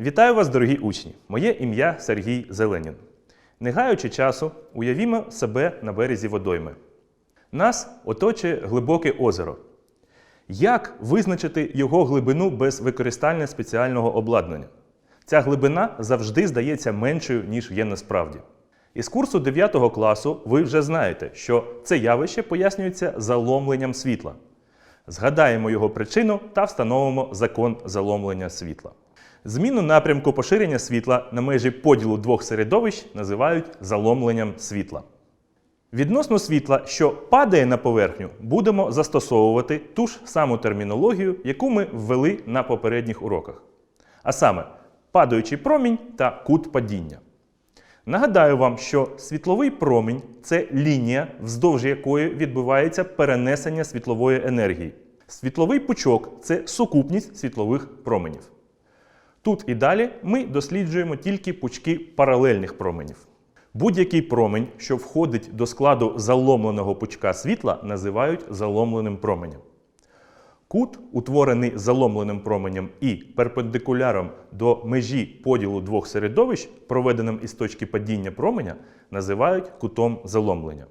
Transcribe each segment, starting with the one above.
Вітаю вас, дорогі учні! Моє ім'я Сергій Зеленін. Не гаючи часу, уявімо себе на березі водойми. Нас оточує глибоке озеро. Як визначити його глибину без використання спеціального обладнання? Ця глибина завжди здається меншою, ніж є насправді. Із курсу 9 класу ви вже знаєте, що це явище пояснюється заломленням світла. Згадаємо його причину та встановимо закон заломлення світла. Зміну напрямку поширення світла на межі поділу двох середовищ називають заломленням світла. Відносно світла, що падає на поверхню, будемо застосовувати ту ж саму термінологію, яку ми ввели на попередніх уроках. А саме падаючий промінь та кут падіння. Нагадаю вам, що світловий промінь це лінія, вздовж якої відбувається перенесення світлової енергії. Світловий пучок це сукупність світлових променів. Тут і далі ми досліджуємо тільки пучки паралельних променів. Будь-який промень, що входить до складу заломленого пучка світла, називають заломленим променем. Кут, утворений заломленим променем і перпендикуляром до межі поділу двох середовищ, проведеним із точки падіння променя, називають кутом заломлення.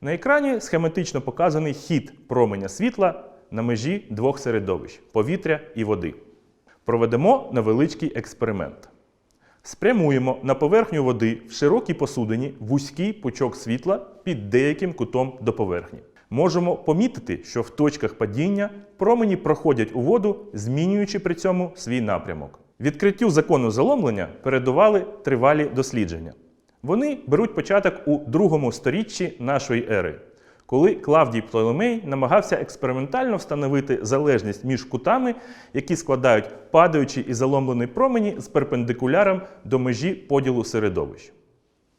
На екрані схематично показаний хід променя світла на межі двох середовищ повітря і води. Проведемо невеличкий експеримент. Спрямуємо на поверхню води в широкій посудині вузький пучок світла під деяким кутом до поверхні. Можемо помітити, що в точках падіння промені проходять у воду, змінюючи при цьому свій напрямок. Відкриттю закону заломлення передували тривалі дослідження. Вони беруть початок у другому сторіччі нашої ери, коли Клавдій Птолемей намагався експериментально встановити залежність між кутами, які складають падаючий і заломлений промені з перпендикуляром до межі поділу середовищ.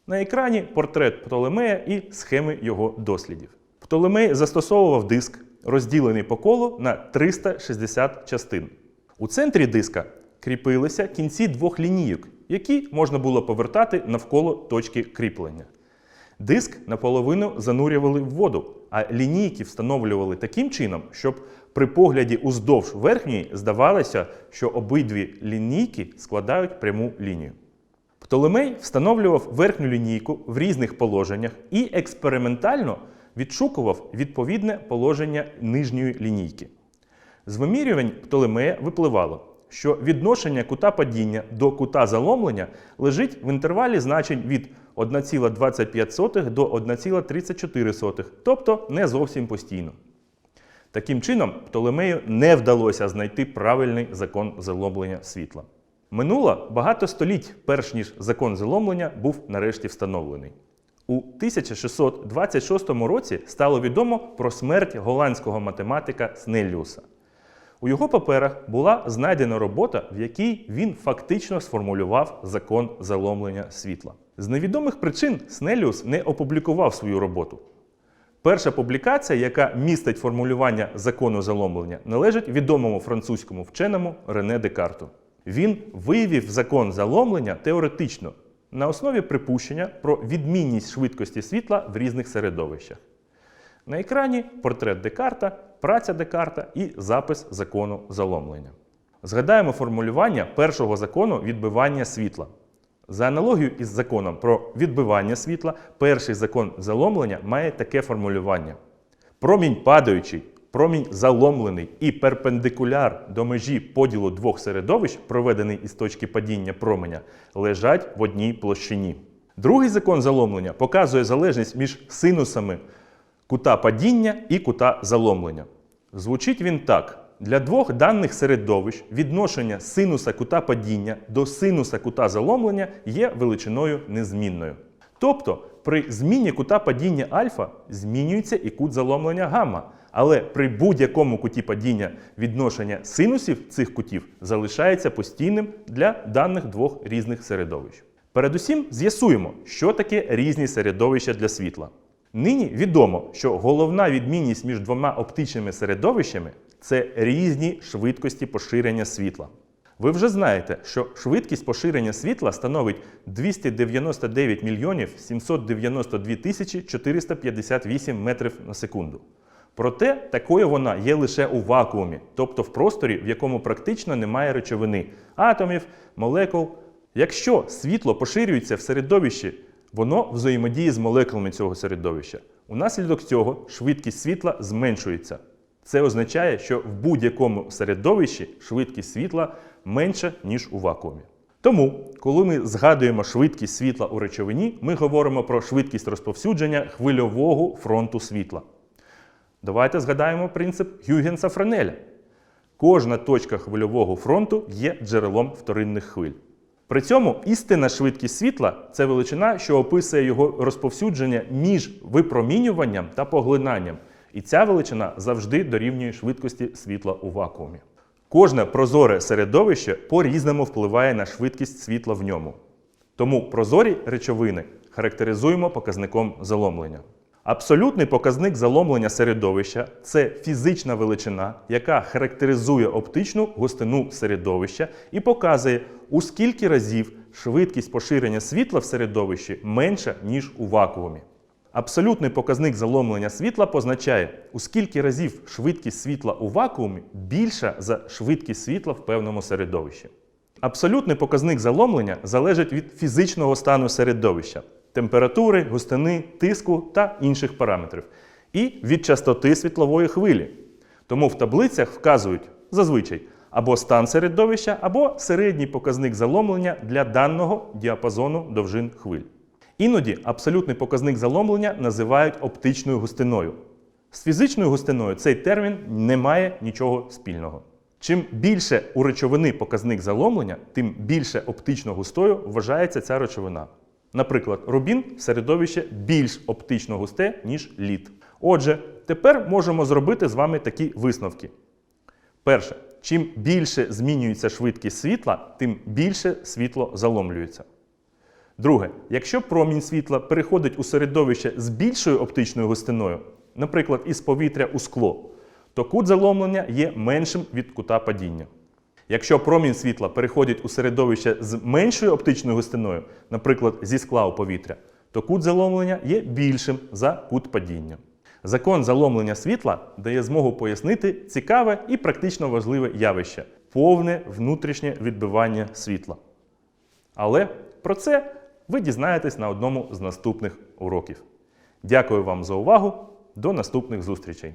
На екрані портрет Птолемея і схеми його дослідів. Птолемей застосовував диск, розділений по колу на 360 частин. У центрі диска кріпилися кінці двох лінійок, які можна було повертати навколо точки кріплення. Диск наполовину занурювали в воду, а лінійки встановлювали таким чином, щоб при погляді уздовж верхньої здавалося, що обидві лінійки складають пряму лінію. Птолемей встановлював верхню лінійку в різних положеннях і експериментально відшукував відповідне положення нижньої лінійки. З вимірювань Птолемея випливало, що відношення кута падіння до кута заломлення лежить в інтервалі значень від 1,25 до 1,34, тобто не зовсім постійно. Таким чином, Птолемею не вдалося знайти правильний закон заломлення світла. Минуло багато століть, перш ніж закон заломлення був нарешті встановлений. У 1626 році стало відомо про смерть голландського математика Снелліуса. У його паперах була знайдена робота, в якій він фактично сформулював закон заломлення світла. З невідомих причин Снелліус не опублікував свою роботу. Перша публікація, яка містить формулювання закону заломлення, належить відомому французькому вченому Рене Декарту. Він виявив закон заломлення теоретично на основі припущення про відмінність швидкості світла в різних середовищах. На екрані портрет Декарта, праця Декарта і запис закону заломлення. Згадаємо формулювання першого закону відбивання світла. За аналогією із законом про відбивання світла, перший закон заломлення має таке формулювання: промінь падаючий, промінь заломлений і перпендикуляр до межі поділу двох середовищ, проведений із точки падіння променя, лежать в одній площині. Другий закон заломлення показує залежність між синусами кута падіння і кута заломлення. Звучить він так: для двох даних середовищ відношення синуса кута падіння до синуса кута заломлення є величиною незмінною. Тобто при зміні кута падіння альфа змінюється і кут заломлення гамма. Але при будь-якому куті падіння відношення синусів цих кутів залишається постійним для даних двох різних середовищ. Передусім з'ясуємо, що таке різні середовища для світла. Нині відомо, що головна відмінність між двома оптичними середовищами це різні швидкості поширення світла. Ви вже знаєте, що швидкість поширення світла становить 299 мільйонів 792 тисячі 458 метрів на секунду. Проте такою вона є лише у вакуумі, тобто в просторі, в якому практично немає речовини, атомів, молекул. Якщо світло поширюється в середовищі, воно взаємодіє з молекулами цього середовища. Унаслідок цього швидкість світла зменшується. Це означає, що в будь-якому середовищі швидкість світла менша, ніж у вакуумі. Тому, коли ми згадуємо швидкість світла у речовині, ми говоримо про швидкість розповсюдження хвильового фронту світла. Давайте згадаємо принцип Гюгенса Френеля. Кожна точка хвильового фронту є джерелом вторинних хвиль. При цьому істинна швидкість світла це величина, що описує його розповсюдження між випромінюванням та поглинанням. І ця величина завжди дорівнює швидкості світла у вакуумі. Кожне прозоре середовище по-різному впливає на швидкість світла в ньому. Тому прозорі речовини характеризуємо показником заломлення. Абсолютний показник заломлення середовища це фізична величина, яка характеризує оптичну густину середовища і показує, у скільки разів швидкість поширення світла в середовищі менша, ніж у вакуумі. Абсолютний показник заломлення світла позначає, у скільки разів швидкість світла у вакуумі більша за швидкість світла в певному середовищі. Абсолютний показник заломлення залежить від фізичного стану середовища, температури, густини, тиску та інших параметрів, і від частоти світлової хвилі. Тому в таблицях вказують зазвичай або стан середовища, або середній показник заломлення для даного діапазону довжин хвиль. Іноді абсолютний показник заломлення називають оптичною густиною. З фізичною густиною цей термін не має нічого спільного. Чим більше у речовини показник заломлення, тим більше оптично густою вважається ця речовина. Наприклад, рубін в середовище більш оптично густе, ніж лід. Отже, тепер можемо зробити з вами такі висновки. Перше, чим більше змінюється швидкість світла, тим більше світло заломлюється. Друге, якщо промінь світла переходить у середовище з більшою оптичною густиною, наприклад, із повітря у скло, то кут заломлення є меншим від кута падіння. Якщо промінь світла переходить у середовище з меншою оптичною густиною, наприклад, зі скла у повітря, то кут заломлення є більшим за кут падіння. Закон заломлення світла дає змогу пояснити цікаве і практично важливе явище повне внутрішнє відбивання світла. Але про це ви дізнаєтесь на одному з наступних уроків. Дякую вам за увагу. До наступних зустрічей!